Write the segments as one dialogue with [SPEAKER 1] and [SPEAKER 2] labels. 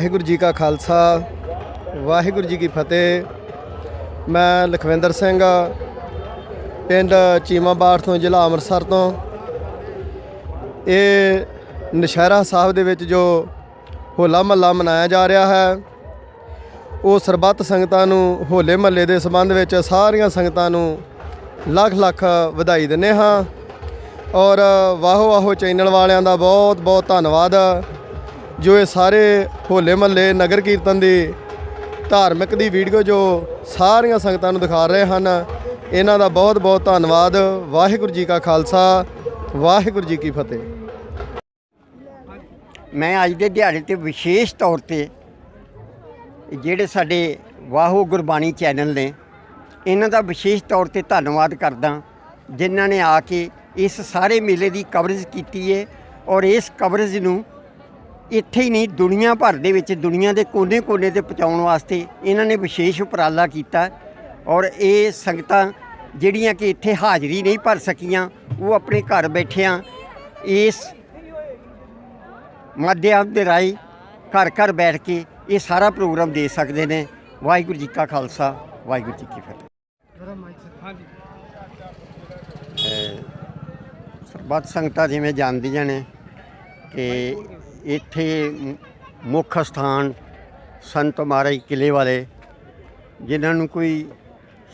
[SPEAKER 1] ਵਾਹਿਗੁਰੂ ਜੀ ਕਾ ਖਾਲਸਾ, ਵਾਹਿਗੁਰੂ ਜੀ ਕੀ ਫਤਿਹ। ਮੈਂ ਲਖਵਿੰਦਰ ਸਿੰਘ, ਪਿੰਡ ਚੀਮਾਬਾੜ ਤੋਂ, ਜ਼ਿਲ੍ਹਾ ਅੰਮ੍ਰਿਤਸਰ ਤੋਂ। ਇਹ ਨਸ਼ਹਿਰਾ ਸਾਹਿਬ ਦੇ ਵਿੱਚ ਜੋ ਹੋਲਾ ਮਹੱਲਾ ਮਨਾਇਆ ਜਾ ਰਿਹਾ ਹੈ, ਉਹ ਸਰਬੱਤ ਸੰਗਤਾਂ ਨੂੰ ਹੋਲੇ ਮਹੱਲੇ ਦੇ ਸੰਬੰਧ ਵਿੱਚ ਸਾਰੀਆਂ ਸੰਗਤਾਂ ਨੂੰ ਲੱਖ ਲੱਖ ਵਧਾਈ ਦਿੰਦੇ ਹਾਂ। ਔਰ ਵਾਹੋ ਵਾਹੋ ਚੈਨਲ ਵਾਲਿਆਂ ਦਾ ਬਹੁਤ ਬਹੁਤ ਧੰਨਵਾਦ। ਜੋ ਇਹ ਸਾਰੇ ਹੋਲੇ ਮਹੱਲੇ ਨਗਰ ਕੀਰਤਨ ਦੀ ਧਾਰਮਿਕ ਦੀ ਵੀਡੀਓ ਜੋ ਸਾਰੀਆਂ ਸੰਗਤਾਂ ਨੂੰ ਦਿਖਾ ਰਹੇ ਹਨ, ਇਹਨਾਂ ਦਾ ਬਹੁਤ ਬਹੁਤ ਧੰਨਵਾਦ। ਵਾਹਿਗੁਰੂ ਜੀ ਕਾ ਖਾਲਸਾ, ਵਾਹਿਗੁਰੂ ਜੀ ਕੀ ਫਤਿਹ।
[SPEAKER 2] ਮੈਂ ਅੱਜ ਦੇ ਦਿਹਾੜੇ ਤੇ ਵਿਸ਼ੇਸ਼ ਤੌਰ ਤੇ ਜਿਹੜੇ ਸਾਡੇ ਵਾਹੋ ਗੁਰਬਾਣੀ ਚੈਨਲ ਨੇ, ਇਹਨਾਂ ਦਾ ਵਿਸ਼ੇਸ਼ ਤੌਰ ਤੇ ਧੰਨਵਾਦ ਕਰਦਾ, ਜਿਨ੍ਹਾਂ ਨੇ ਆ ਕੇ ਇਸ ਸਾਰੇ ਮੇਲੇ ਦੀ ਕਵਰੇਜ ਕੀਤੀ ਹੈ ਔਰ ਇਸ ਕਵਰੇਜ ਨੂੰ ਇੱਥੇ ਹੀ ਨਹੀਂ ਦੁਨੀਆ ਭਰ ਦੇ ਵਿੱਚ ਦੁਨੀਆ ਦੇ ਕੋਨੇ-ਕੋਨੇ ਤੇ ਪਹੁੰਚਾਉਣ ਵਾਸਤੇ ਇਹਨਾਂ ਨੇ ਵਿਸ਼ੇਸ਼ ਉਪਰਾਲਾ ਕੀਤਾ ਔਰ ਇਹ ਸੰਗਤਾਂ ਜਿਹੜੀਆਂ ਕਿ ਇੱਥੇ ਹਾਜ਼ਰੀ ਨਹੀਂ ਭਰ ਸਕੀਆਂ ਉਹ ਆਪਣੇ ਘਰ ਬੈਠਿਆਂ ਇਸ ਮਾਧਿਅਮ ਦੇ ਰਾਹੀਂ ਘਰ ਘਰ ਬੈਠ ਕੇ ਇਹ ਸਾਰਾ ਪ੍ਰੋਗਰਾਮ ਦੇ ਸਕਦੇ ਨੇ। ਵਾਹਿਗੁਰੂ ਜੀ ਕਾ ਖਾਲਸਾ ਵਾਹਿਗੁਰੂ ਜੀ ਕੀ ਫਤਿਹ। ਸਰਬੱਤ ਸੰਗਤਾਂ ਜਿਵੇਂ ਜਾਣਦੀਆਂ ਨੇ ਕਿ ਇੱਥੇ ਮੁੱਖ ਸਥਾਨ ਸੰਤ ਮਹਾਰਾਜ ਕਿਲੇ ਵਾਲੇ, ਜਿਨ੍ਹਾਂ ਨੂੰ ਕੋਈ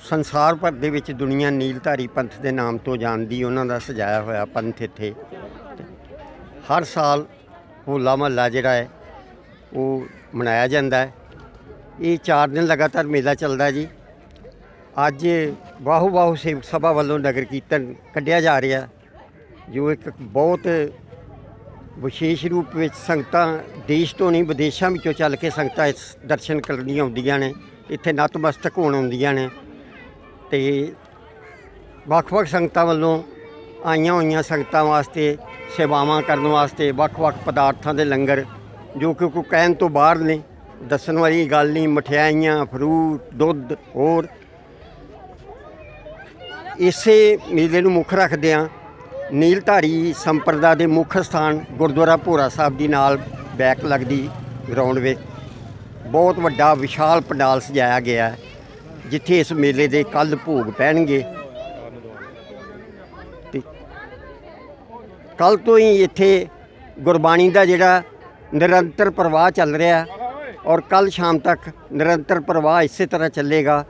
[SPEAKER 2] ਸੰਸਾਰ ਭਰ ਦੇ ਵਿੱਚ ਦੁਨੀਆ ਨੀਲਧਾਰੀ ਪੰਥ ਦੇ ਨਾਮ ਤੋਂ ਜਾਣਦੀ, ਉਹਨਾਂ ਦਾ ਸਜਾਇਆ ਹੋਇਆ ਪੰਥ ਇੱਥੇ। ਹਰ ਸਾਲ ਹੋਲਾ ਮਹੱਲਾ ਜਿਹੜਾ ਹੈ, ਉਹ ਮਨਾਇਆ ਜਾਂਦਾ ਹੈ। ਇਹ 4 ਦਿਨ ਲਗਾਤਾਰ ਮੇਲਾ ਚੱਲਦਾ ਜੀ। ਅੱਜ ਬਾਹੂ ਬਾਹੂ ਸੇਵਕ ਸਭਾ ਵੱਲੋਂ ਨਗਰ ਕੀਰਤਨ ਕੱਢਿਆ ਜਾ ਰਿਹਾ, ਜੋ ਇੱਕ ਬਹੁਤ ਵਿਸ਼ੇਸ਼ ਰੂਪ ਵਿੱਚ ਸੰਗਤਾਂ ਦੇਸ਼ ਤੋਂ ਨਹੀਂ, ਵਿਦੇਸ਼ਾਂ ਵਿੱਚੋਂ ਚੱਲ ਕੇ ਸੰਗਤਾਂ ਇਸ ਦਰਸ਼ਨ ਕਰਨ ਲਈ ਆਉਂਦੀਆਂ ਨੇ, ਇੱਥੇ ਨਤਮਸਤਕ ਹੋਣ ਆਉਂਦੀਆਂ ਨੇ ਤੇ ਵੱਖ-ਵੱਖ ਸੰਗਤਾਂ ਵੱਲੋਂ ਆਈਆਂ ਹੋਈਆਂ ਸੰਗਤਾਂ ਵਾਸਤੇ, ਸੇਵਾਵਾਂ ਕਰਨ ਵਾਸਤੇ ਵੱਖ-ਵੱਖ ਪਦਾਰਥਾਂ ਦੇ ਲੰਗਰ, ਜੋ ਕਿ ਕੋਈ ਕਹਿਣ ਤੋਂ ਬਾਹਰ ਨੇ, ਦੱਸਣ ਵਾਲੀ ਗੱਲ ਨਹੀਂ, ਮਠਿਆਈਆਂ ਫਰੂਟ ਦੁੱਧ, ਹੋਰ। ਇਸੇ ਮੇਲੇ ਨੂੰ ਮੁੱਖ ਰੱਖਦਿਆਂ ਨੀਲਧਾਰੀ ਸੰਪਰਦਾ ਦੇ ਮੁੱਖ ਸਥਾਨ ਗੁਰਦੁਆਰਾ ਭੋਰਾ ਸਾਹਿਬ ਦੀ ਨਾਲ ਬੈਕ ਲੱਗਦੀ ਗਰਾਊਂਡ ਵਿੱਚ ਬਹੁਤ ਵੱਡਾ ਵਿਸ਼ਾਲ ਪੰਡਾਲ ਸਜਾਇਆ ਗਿਆ ਹੈ, ਜਿੱਥੇ ਇਸ ਮੇਲੇ ਦੇ ਕੱਲ ਭੋਗ ਪੈਣਗੇ। ਤੇ ਕੱਲ ਤੋਂ ਹੀ ਇੱਥੇ ਗੁਰਬਾਣੀ ਦਾ ਜਿਹੜਾ ਨਿਰੰਤਰ ਪ੍ਰਵਾਹ ਚੱਲ ਰਿਹਾ ਔਰ ਕੱਲ ਸ਼ਾਮ ਤੱਕ ਨਿਰੰਤਰ ਪ੍ਰਵਾਹ ਇਸੇ ਤਰ੍ਹਾਂ ਚੱਲੇਗਾ।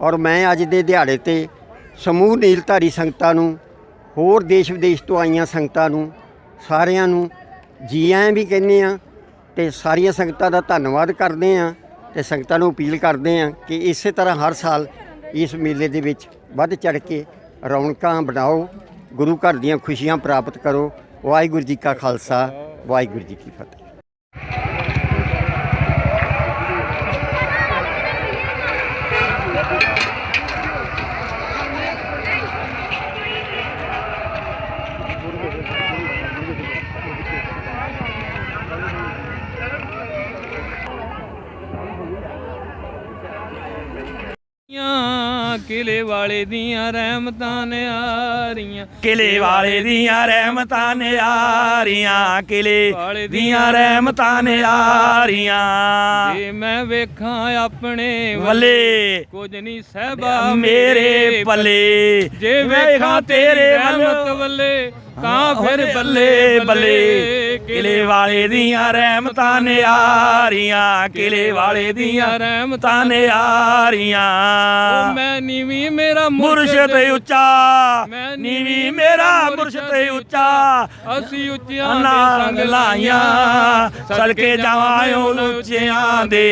[SPEAKER 2] ਔਰ ਮੈਂ ਅੱਜ ਦੇ ਦਿਹਾੜੇ ਤੇ ਸਮੂਹ ਨੀਲਧਾਰੀ ਸੰਗਤਾਂ ਨੂੰ ਹੋਰ ਦੇਸ਼ ਵਿਦੇਸ਼ ਤੋਂ ਆਈਆਂ ਸੰਗਤਾਂ ਨੂੰ, ਸਾਰਿਆਂ ਨੂੰ ਜੀ ਆਇਆਂ ਵੀ ਕਹਿੰਦੇ ਆ ਤੇ ਸਾਰੀਆਂ ਸੰਗਤਾਂ ਦਾ ਧੰਨਵਾਦ ਕਰਦੇ ਆ ਤੇ ਸੰਗਤਾਂ ਨੂੰ ਅਪੀਲ ਕਰਦੇ ਆ ਕਿ ਇਸੇ ਤਰ੍ਹਾਂ ਹਰ ਸਾਲ ਇਸ ਮੇਲੇ ਦੇ ਵਿੱਚ ਵੱਧ ਚੜ ਕੇ ਰੌਣਕਾਂ ਬਣਾਓ, ਗੁਰੂ ਘਰ ਦੀਆਂ ਖੁਸ਼ੀਆਂ ਪ੍ਰਾਪਤ ਕਰੋ। ਵਾਹਿਗੁਰੂ ਜੀ ਕਾ ਖਾਲਸਾ, ਵਾਹਿਗੁਰੂ ਜੀ ਕੀ ਫਤਿਹ।
[SPEAKER 3] ਕਿਲੇ ਵਾਲੇ ਦੀਆਂ ਰਹਿਮਤਾਂ ਨੇ ਆ ਰਹੀਆਂ
[SPEAKER 4] ਕਿਲੇ ਵਾਲੇ ਦੀਆਂ ਰਹਿਮਤਾਂ ਨੇ ਆਰੀਆਂ। ਕਿਲੇ ਦੀਆਂ ਰਹਿਮਤਾਂ ਨੇ ਆਰੀਆਂ।
[SPEAKER 3] ਜੇ ਮੈਂ ਵੇਖਾਂ ਆਪਣੇ
[SPEAKER 4] ਵੱਲੇ
[SPEAKER 3] ਕੁਝ ਨਹੀਂ ਸਹਿਬਾ
[SPEAKER 4] ਮੇਰੇ ਪੱਲੇ
[SPEAKER 3] ਜੇ ਵੇਖਾਂ ਤੇਰੇ ਰਹਿਮਤ ਵੱਲੇ ਤਾਂ ਫਿਰ ਬੱਲੇ ਬੱਲੇ।
[SPEAKER 4] ਕਿਲੇ ਵਾਲੇ ਦੀਆਂ ਰਹਿਮਤਾਂ ਨੇ ਆਰੀਆਂ ਕਿਲੇ ਵਾਲੇ ਦੀਆਂ ਰਹਿਮਤਾਂ ਨੇ ਆਰੀਆਂ
[SPEAKER 3] ਉਹ ਮੈਂ ਨੀਵੀਂ ਮੇਰਾ
[SPEAKER 4] ਮੁਰਸ਼ਦ ਉੱਚਾ।
[SPEAKER 3] ਮੈਂ
[SPEAKER 4] ਨੀਵੀਂ ਮੇਰਾ ਮੁਰਸ਼ਦ ਉੱਚਾ।
[SPEAKER 3] ਅਸੀਂ ਉੱਚਿਆਂ ਦੇ ਸੰਗ
[SPEAKER 4] ਲਾਈਆਂ। ਸੜਕੇ ਜਾਵਾਂ ਉੱਚਿਆਂ ਦੇ।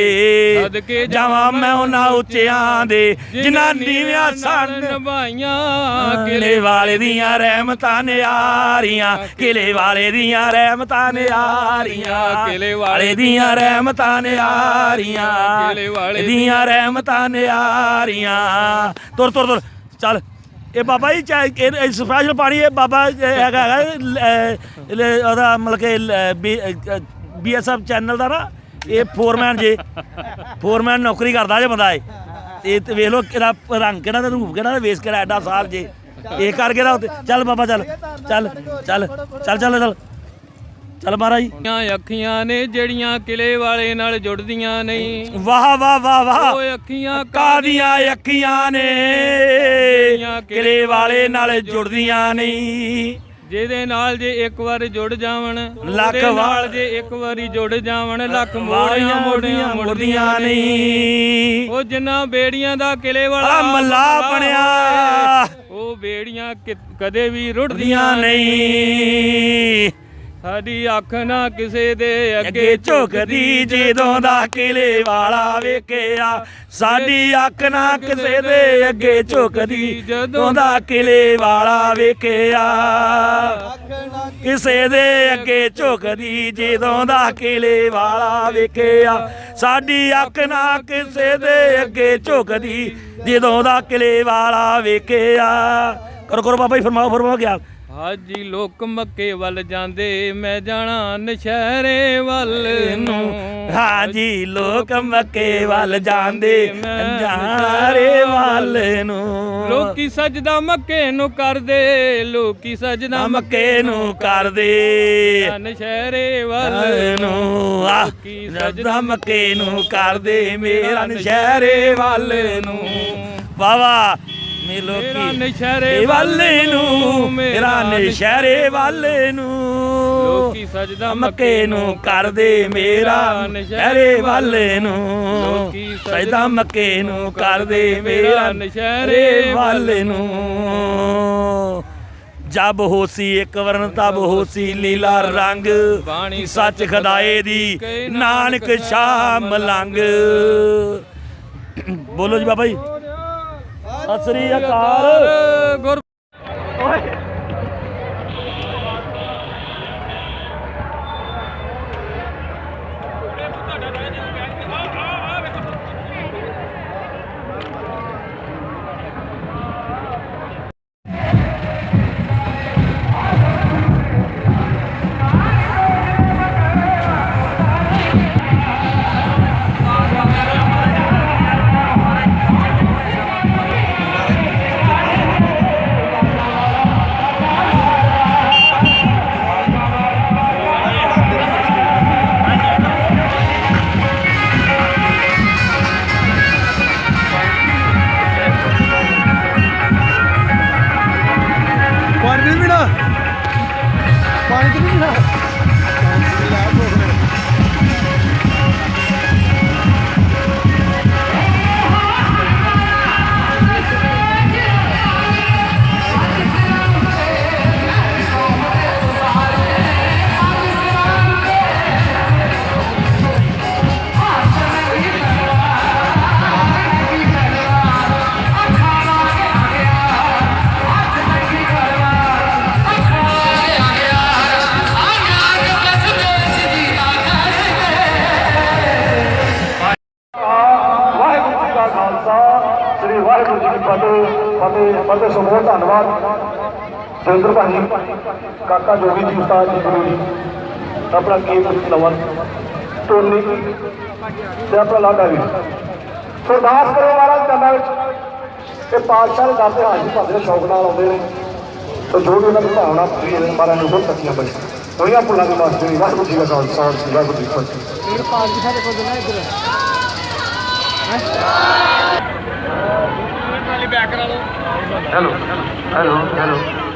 [SPEAKER 3] ਸਦਕੇ
[SPEAKER 4] ਜਾਵਾਂ ਮੈਂ ਉਹਨਾਂ ਉੱਚਿਆਂ ਦੇ ਜਿਨ੍ਹਾਂ ਨੀਵਿਆਂ ਸਨ
[SPEAKER 3] ਨਿਭਾਈਆਂ।
[SPEAKER 4] ਕਿਲੇ ਵਾਲੇ ਦੀਆਂ ਰਹਿਮਤਾਂ ਨੇ ਆਰੀਆਂ ਕਿਲੇ ਵਾਲੇ ਦੀਆਂ ਰਹਿਮਤਾਂ ਨੇ ਆਰੀਆਂ
[SPEAKER 3] ਕਿਲੇ
[SPEAKER 4] ਵਾਲੇ ਦੀਆਂ ਰਹਿਮਤਾਂ ਨੇ ਆਰੀਆਂ
[SPEAKER 3] ਕਿਲੇ ਵਾਲੇ
[SPEAKER 4] ਦੀਆਂ ਰਹਿਮਤਾਂ ਨੇ ਆਰੀਆਂ ਤੁਰ ਤੁਰ ਤੁਰ। ਚੱਲ। ਇਹ ਬਾਬਾ ਜੀ ਚਾਹ ਇਹ ਸਪੈਸ਼ਲ ਪਾਣੀ ਇਹ ਬਾਬਾ ਹੈਗਾ ਹੈਗਾ ਉਹਦਾ ਮਤਲਬ ਕਿ ਬੀਐਸਐਫ ਚੈਨਲ ਦਾ ਨਾ ਇਹ ਫੋਰਮੈਨ ਜੇ ਫੋਰਮੈਨ ਨੌਕਰੀ ਕਰਦਾ ਜੇ ਬੰਦਾ ਇਹ। ਇਹ ਤੇ ਵੇਖ ਲਓ ਕਿਹੜਾ ਰੰਗ ਕਿਹੜਾ ਤੇ ਰੂਪ ਕਿਹੜਾ ਤੇ ਵੇਸ ਕਿਹੜਾ ਐਡਾ ਸਾਫ਼ ਜੇ। ਇਹ ਕਰਕੇ ਦਾ ਚੱਲ ਬਾਬਾ ਚੱਲ ਚੱਲ ਚੱਲ ਚੱਲ ਚੱਲ ਚੱਲ। ਚੱਲ ਮਹਾਰਾਜ
[SPEAKER 3] ਆਂ ਅੱਖੀਆਂ ਨੇ ਜਿਹੜੀਆਂ ਕਿਲੇ ਵਾਲੇ ਨਾਲ ਜੁੜਦੀਆਂ ਨਹੀਂ।
[SPEAKER 4] ਵਾਹ ਵਾਹ ਵਾਹ ਵਾਹ।
[SPEAKER 3] ਓਏ ਅੱਖੀਆਂ
[SPEAKER 4] ਕਾਦੀਆਂ ਅੱਖੀਆਂ ਨੇ? ਕਿਲੇ ਵਾਲੇ ਨਾਲ ਜੁੜਦੀਆਂ ਨਹੀਂ।
[SPEAKER 3] ਜਿਹਦੇ ਨਾਲ ਜੇ ਇੱਕ ਵਾਰ ਜੁੜ ਜਾਵਣ
[SPEAKER 4] ਲੱਖ ਵਾਰ-
[SPEAKER 3] ਜੇ ਇੱਕ ਵਾਰੀ ਜੁੜ ਜਾਵਣ ਲੱਖ
[SPEAKER 4] ਮੋੜੀਆਂ
[SPEAKER 3] ਮੋੜੀਆਂ
[SPEAKER 4] ਮੁੜਦੀਆਂ ਨਹੀਂ।
[SPEAKER 3] ਉਹ ਜਿੰਨਾ ਬੇੜੀਆਂ ਦਾ ਕਿਲੇ ਵਾਲਾ
[SPEAKER 4] ਮੱਲਾ ਬਣਿਆ।
[SPEAKER 3] ਉਹ ਬੇੜੀਆਂ ਕਦੇ ਵੀ
[SPEAKER 4] ਦੀਆਂ
[SPEAKER 3] ਰੁੜਦੀਆਂ
[SPEAKER 4] ਨਹੀਂ।
[SPEAKER 3] ਸਾਡੀ ਅੱਖ ਨਾ ਕਿਸੇ ਦੇ
[SPEAKER 4] ਅੱਗੇ ਝੁਕਦੀ ਜਦੋਂ ਦਾ ਕਿਲੇ ਵਾਲਾ ਵੇਖਿਆ। ਸਾਡੀ ਅੱਖ ਨਾ ਕਿਸੇ ਦੇ ਅੱਗੇ ਝੁਕਦੀ ਜਦੋਂ ਦਾ ਕਿਲੇ ਵਾਲਾ ਵੇਖਿਆ। ਕਿਸੇ ਦੇ ਅੱਗੇ ਝੁਕਦੀ ਜਦੋਂ ਦਾ ਕਿਲੇ ਵਾਲਾ ਵੇਖਿਆ। ਸਾਡੀ ਅੱਖ ਨਾ ਕਿਸੇ ਦੇ ਅੱਗੇ ਝੁਕਦੀ ਜਦੋਂ ਦਾ ਕਿਲੇ ਵਾਲਾ ਵੇਖਿਆ। ਕਰੋ ਕਰੋ ਬਾਬਾ ਜੀ ਫਰਮਾਓ ਫਰਮਾਓ ਗਿਆ
[SPEAKER 3] ਹਾਜੀ ਲੋਕ ਮੱਕੇ ਵੱਲ ਜਾਂਦੇ ਮੈਂ ਜਾਣਾ ਨਸ਼ਹਿਰੇ ਵੱਲ ਨੂੰ।
[SPEAKER 4] ਹਾਂਜੀ ਲੋਕ ਮੱਕੇ ਵੱਲ ਜਾਂਦੇ ਜਾਰੇ ਵੱਲ। ਨੂੰ।
[SPEAKER 3] ਲੋਕੀ ਸਜਦਾ ਮੱਕੇ ਨੂੰ ਕਰਦੇ ਲੋਕੀ ਸਜਦਾ
[SPEAKER 4] ਮੱਕੇ ਨੂੰ ਕਰਦੇ।
[SPEAKER 3] ਨਸ਼ਹਿਰੇ ਵੱਲ
[SPEAKER 4] ਨੂੰ। ਆ
[SPEAKER 3] ਲੋਕੀ
[SPEAKER 4] ਸਜਦਾ ਮੱਕੇ ਨੂੰ ਕਰਦੇ ਮੇਰਾ ਨਸ਼ਹਿਰੇ ਵੱਲ ਨੂੰ। ਵਾਵਾ ਮੇ
[SPEAKER 3] ਮੇਰਾ ਨਸ਼ਹਿਰੇ
[SPEAKER 4] ਵੱਲ ਨੂੰ ਮੇਰਾ ਨਸ਼ਹਿਰੇ ਵੱਲ ਨੂੰ।
[SPEAKER 3] ਲੋਕੀ ਸਜਦਾ
[SPEAKER 4] ਮੱਕੇ ਨੂੰ ਕਰਦੇ ਮੇਰਾ ਨਸ਼ਹਿਰੇ ਵੱਲ ਨੂੰ।
[SPEAKER 3] ਲੋਕੀ
[SPEAKER 4] ਸਜਦਾ ਮੱਕੇ ਨੂੰ ਕਰਦੇ ਮੇਰਾ ਨਸ਼ਹਿਰੇ ਵੱਲ ਨੂੰ। ਜਬ ਹੋਸੀ ਇੱਕ ਵਰਨ ਤਬ ਹੋਸੀ ਲੀਲਾ ਰੰਗ।
[SPEAKER 3] ਬਾਣੀ
[SPEAKER 4] ਸੱਚ ਖਦਾਏ ਦੀ ਨਾਨਕ ਸ਼ਾਹ ਮਲੰਗ ਬੋਲੋ ਜੀ ਬਾਬਾ ਜੀ ਸਤਿ ਸ੍ਰੀ ਅਕਾਲ।
[SPEAKER 3] ਗੁਰ
[SPEAKER 5] ਜੋਗਿੰਦਰ ਭਾਜੀ ਕਾਕਾ ਜੋਗੀ ਜੀ ਉਸਤਾਦ ਜੀ ਗੁਰੂ ਜੀ ਆਪਣਾ ਕੀਮਤ ਨਵਨ ਟੋਨੀ ਤੇ ਆਪਣਾ ਲਾਡਾ ਵੀ ਸੋ ਕਰੋ ਮਹਾਰਾਜ ਚੰਦਾ ਵਿੱਚ ਇਹ ਪਾਤਸ਼ਾਹ ਦੇ ਦਰ ਤੇ ਹਾਜ਼ਰ ਨੇ ਸ਼ੌਕ ਨਾਲ ਆਉਂਦੇ ਨੇ। ਤੇ ਜੋ ਵੀ ਉਹਨਾਂ ਦੀ ਭਾਵਨਾ ਪੂਰੀ ਹੈ ਮਹਾਰਾਜ ਨੂੰ ਬਹੁਤ ਤੱਕੀਆਂ ਬਈ ਹੋਈਆਂ ਭੁੱਲਾਂ ਦੀ ਮਾਸਟਰੀ ਵਾਹਿਗੁਰੂ ਜੀ ਕਾ ਖਾਲਸਾ ਵਾਹਿਗੁਰੂ ਜੀ ਕੀ ਫਤਿਹ।
[SPEAKER 6] Hello hello hello.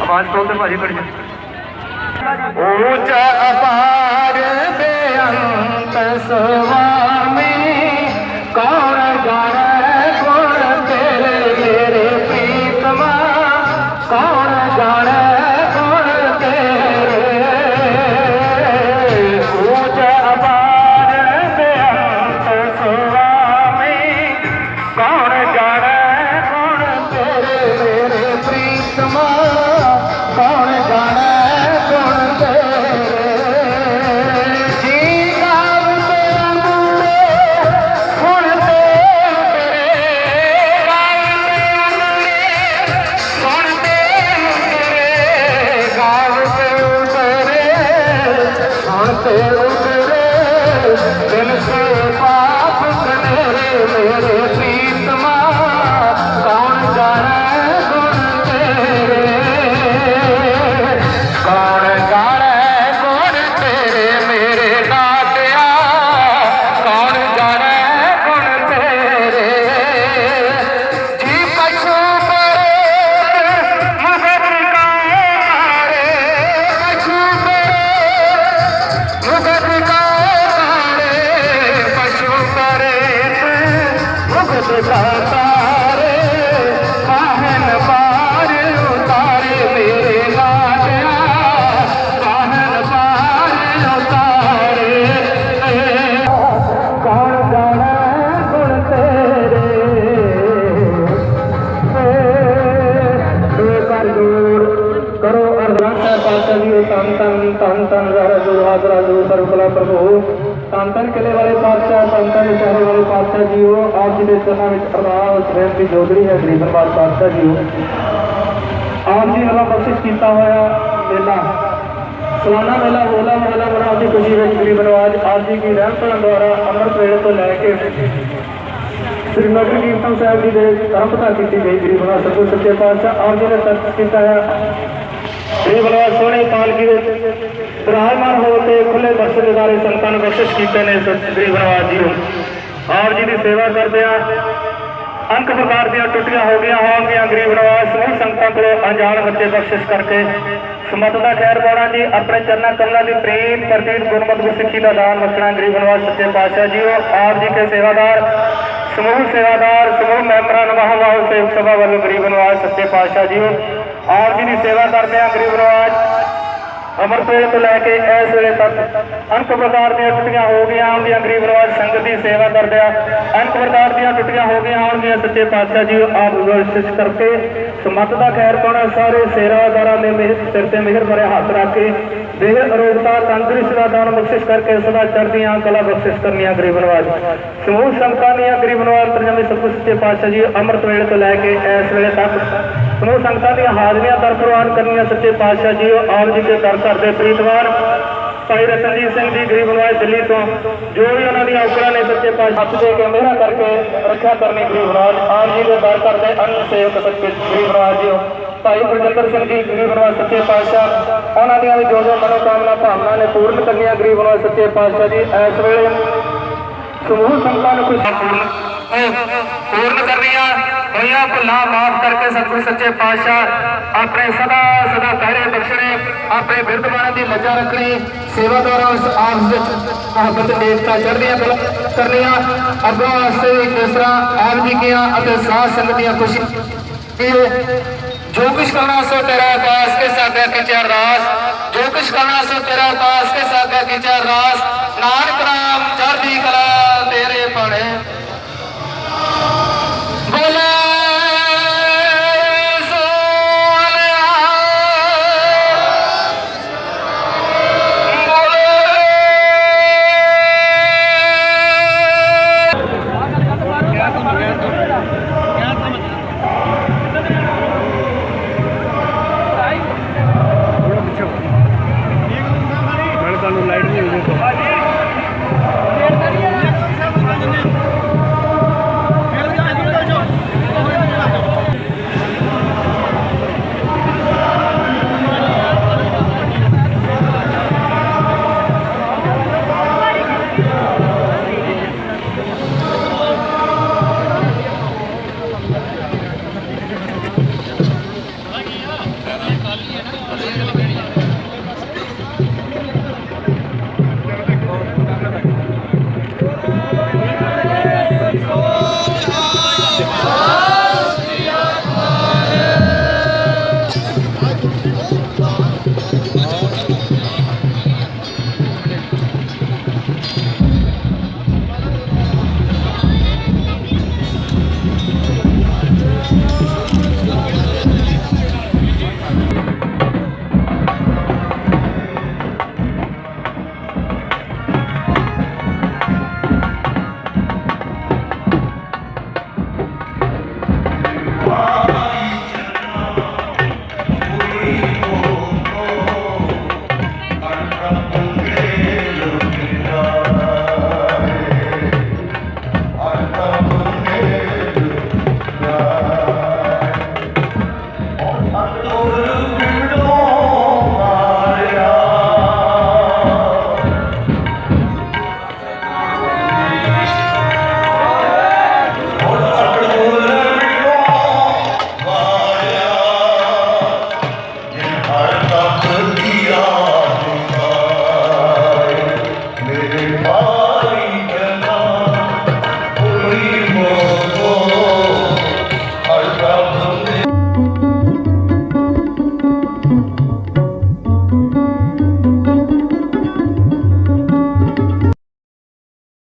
[SPEAKER 6] ਆਵਾਜ਼ ਤੋਂ ਤੇ ਭਾਜੀ ਬੜੀ
[SPEAKER 5] ਉੱਚ ਅਪਾਰ ਬੇਅੰਤ ਸੁਆਮੀ ਪਾਤਸ਼ਾਹ ਜੀ, ਆਪ ਜੀ ਦੇ ਚਰਨਾਂ ਵਿੱਚ ਅਰਦਾਸ ਬੇਨਤੀ ਜੋਦਰੀ ਹੈ ਗਰੀਬਨਵਾਲ ਪਾਤਸ਼ਾਹ ਜੀ। ਆਪ ਜੀ ਵੱਲੋਂ ਬਖਸ਼ਿਸ਼ ਕੀਤਾ ਹੋਇਆ ਮੇਲਾ, ਸਾਲਾਨਾ ਮੇਲਾ, ਹੋਲਾ ਮਹੱਲਾ ਮਨਾਉਣ ਦੀ ਖੁਸ਼ੀ ਵਿੱਚ ਗਰੀਬ ਨਵਾਜ ਆਪ ਜੀ ਕੀ ਰਹਿਮਤਾਂ ਦੁਆਰਾ ਅੰਮ੍ਰਿਤ ਵੇਲੇ ਤੋਂ ਲੈ ਕੇ ਸ੍ਰੀ ਨਗਰ ਕੀਰਤਨ ਸਾਹਿਬ ਜੀ ਦੇ ਆਰੰਭਤਾ ਕੀਤੀ ਗਈ ਗਰੀਬ ਨਵਾਜ ਸਤਿਗੁਰ ਸੱਚੇ ਪਾਤਸ਼ਾਹ, ਆਪ ਜੀ ਨੇ ਸਰਚ ਕੀਤਾ ਹੈ। ਗਰੀਬ ਨਵਾਜ ਸੋਹਣੇ ਪਾਲਕੀ ਦੇ ਵਿਰਾਜਮਾਨ ਹੋ ਕੇ ਖੁੱਲੇ ਬਖਸ਼ ਦਿਦਾਰੇ ਸੰਤਾਂ ਨੂੰ ਬਖਸ਼ਿਸ਼ ਕੀਤੇ ਨੇ ਸਤ- ਗਰੀਬ ਜੀ ਨੂੰ। ਆਪ ਜੀ ਦੀ ਸੇਵਾ ਕਰਦੇ ਆ। ਅੰਕ ਪ੍ਰਕਾਰ ਦੀਆਂ ਟੁੱਟੀਆਂ ਹੋ ਗਈਆਂ ਹੋਣਗੀਆਂ ਗਰੀਬ ਨਵਾਜ਼, ਸਮੂਹ ਸੰਗਤਾਂ ਕੋਲੋਂ ਅਣਜਾਣ ਬੱਚੇ ਬਖਸ਼ਿਸ਼ ਕਰਕੇ ਸਮਤ ਦਾ ਖੈਰ ਪਾਉਣਾ ਜੀ, ਆਪਣੇ ਚਰਨਾਂ ਕਮਲਾਂ ਦੀ ਪ੍ਰੇਮ, ਪ੍ਰਤੀਤ ਗੁਰਮਤਿ ਗੁਰਸਿੱਖੀ ਦਾ ਦਾਨ ਬਖਸ਼ਣਾ ਗਰੀਬ ਨਵਾਜ਼ ਸੱਚੇ ਪਾਤਸ਼ਾਹ ਜੀ ਉਹ, ਆਪ ਜੀ ਕੇ ਸੇਵਾਦਾਰ, ਸਮੂਹ ਸੇਵਾਦਾਰ, ਸਮੂਹ ਮੈਂਬਰਾਂ ਨੂੰ ਵਾਹ ਸੇਵਕ ਸਭਾ ਵੱਲੋਂ ਗਰੀਬ ਨਵਾਜ਼ ਸੱਚੇ ਪਾਤਸ਼ਾਹ ਜੀ ਉਹ, ਆਪ ਜੀ ਦੀ ਸੇਵਾ ਕਰਦੇ ਆ ਗਰੀਬ ਨਵਾਜ਼। ਅਮਰਪੇੜ ਤੋਂ ਲੈ ਕੇ ਇਸ ਵੇਲੇ ਤੱਕ ਅਨੇਕ ਪ੍ਰਕਾਰ ਦੀਆਂ ਟੁੱਟੀਆਂ ਹੋ ਗਈਆਂ ਆਉਂਦੀਆਂ ਗਰੀਬ ਨਵਾਜ ਸੰਗਤ ਦੀ ਸੇਵਾ ਕਰਦਿਆਂ ਅਨੇਕ ਪ੍ਰਕਾਰ ਦੀਆਂ ਟੁੱਟੀਆਂ ਹੋ ਗਈਆਂ ਆਉਣਗੀਆਂ ਸੱਚੇ ਪਾਤਸ਼ਾਹ ਜੀ, ਆਪ ਬਖਸ਼ਿਸ਼ ਕਰਕੇ ਸਮਤ ਦਾ ਖੈਰ ਪਾਉਣਾ, ਸਾਰੇ ਸੇਵਾਦਾਰਾਂ ਦੇ ਮਿਹਰ, ਸਿਰ ਤੇ ਮਿਹਰ ਭਰੇ ਹੱਥ ਰੱਖ ਕੇ ਦੇਹ ਅਰੋਗਤਾ, ਤੰਦਰੁਸਤ ਦਾ ਦਾਨ ਬਖਸ਼ਿਸ਼ ਕਰਕੇ ਸਦਾ ਚੜ੍ਹਦੀਆਂ ਕਲਾ ਬਖਸ਼ਿਸ਼ ਕਰਨੀਆਂ ਗਰੀਬ ਨਿਵਾਜ਼ ਸਮੂਹ ਸੰਗਤਾਂ ਦੀਆਂ ਗਰੀਬ ਨਵਾਜ ਤਰਜਮੇ ਸਤਿਗੁਰ ਸੱਚੇ ਪਾਤਸ਼ਾਹ ਜੀ ਅੰਮ੍ਰਿਤ ਵੇਲੇ ਤੋਂ ਲੈ ਕੇ ਇਸ ਵੇਲੇ ਤੱਕ ਸਮੂਹ ਸੰਗਤਾਂ ਦੀਆਂ ਹਾਜ਼ਰੀਆਂ ਦਰ ਪ੍ਰਵਾਨ ਕਰਨੀਆਂ ਸੱਚੇ ਪਾਤਸ਼ਾਹ ਜੀ ਆਪ ਜੀ ਦੇ ਦਰ ਦੇ ਪ੍ਰੀਤਵਾਰ ਭਾਈ ਰਤਨਜੀਤ ਸਿੰਘ ਜੀ, ਗਰੀਬ ਨਵਾਜ ਦਿੱਲੀ ਤੋਂ, ਜੋ ਵੀ ਉਹਨਾਂ ਦੀਆਂ ਔਕੜਾਂ ਨੇ ਸੱਚੇ ਪਾਤਸ਼ਾਹ, ਹੱਥ ਦੇ ਕੇ ਮਿਹਰਾਂ ਕਰਕੇ ਰੱਖਿਆ ਕਰਨੀ ਗਰੀਬ ਨਵਾਜ, ਆਪ ਜੀ ਦੇ ਦਰ ਦੇ ਅੰਨ ਸੇਵਕ ਸੱਚੇ ਗਰੀਬ ਨਵਾਜ ਜੀ ਭਾਈ ਗੁਰਜਿੰਦਰ ਸਿੰਘ ਜੀ, ਗਰੀਬ ਨਵਾਜ ਸੱਚੇ ਪਾਤਸ਼ਾਹ, ਉਹਨਾਂ ਦੀਆਂ ਵੀ ਜੋ ਜੋ ਮਨੋਕਾਮਨਾ ਭਾਵਨਾ ਨੇ ਪੂਰਨ ਕਰਨੀਆਂ ਗਰੀਬ ਨਵਾਜ ਸੱਚੇ ਪਾਤਸ਼ਾਹ ਜੀ, ਇਸ ਵੇਲੇ ਸਮੂਹ ਸੰਗਤਾਂ ਨੂੰ ਕੁਝ ਪੂਰਨ ਪੂਰਨ ਕਰਨੀਆਂ ਹੋਈਆਂ ਭੁੱਲਾਂ ਮਾਫ ਕਰਕੇ ਸਤਿਗੁਰ ਸੱਚੇ ਪਾਤਸ਼ਾਹ ਆਪਣੇ ਸਦਾ ਸਦਾ ਪਹਿਰੇ ਬਖਸ਼ਣੇ, ਆਪਣੇ ਬਿਰਧਵਾਨਾਂ ਦੀ ਮੱਝਾਂ ਰੱਖਣੀ ਸੇਵਾਦਾਰਾਂ ਉਸ ਆਪਸ ਵਿੱਚ ਮੁਹੱਬਤ ਨੇਕਤਾ ਚੜ੍ਹਦੀਆਂ ਕਰਨੀਆਂ। ਅੱਗੋਂ ਵਾਸਤੇ ਵੀ ਤਰ੍ਹਾਂ ਆਪ ਜੀ ਕੀਆਂ ਅਤੇ ਸਾਧ ਸੰਗਤ ਦੀਆਂ ਖੁਸ਼ੀ ਜੋ ਕੁਛ ਕਰਨਾ ਸੋ ਤੇਰਾ ਆਕਾਸ਼ ਕੇ ਸਾਗਾ ਕੀ ਅਰਦਾਸ ਜੋ ਕੁਛ ਕਰਨਾ ਸੋ ਤੇਰਾ ਆਕਾਸ਼ ਕੇ ਸਾਗਾ ਕੀ ਅਰਦਾਸ ਨਾਨਕ ਨਾਮ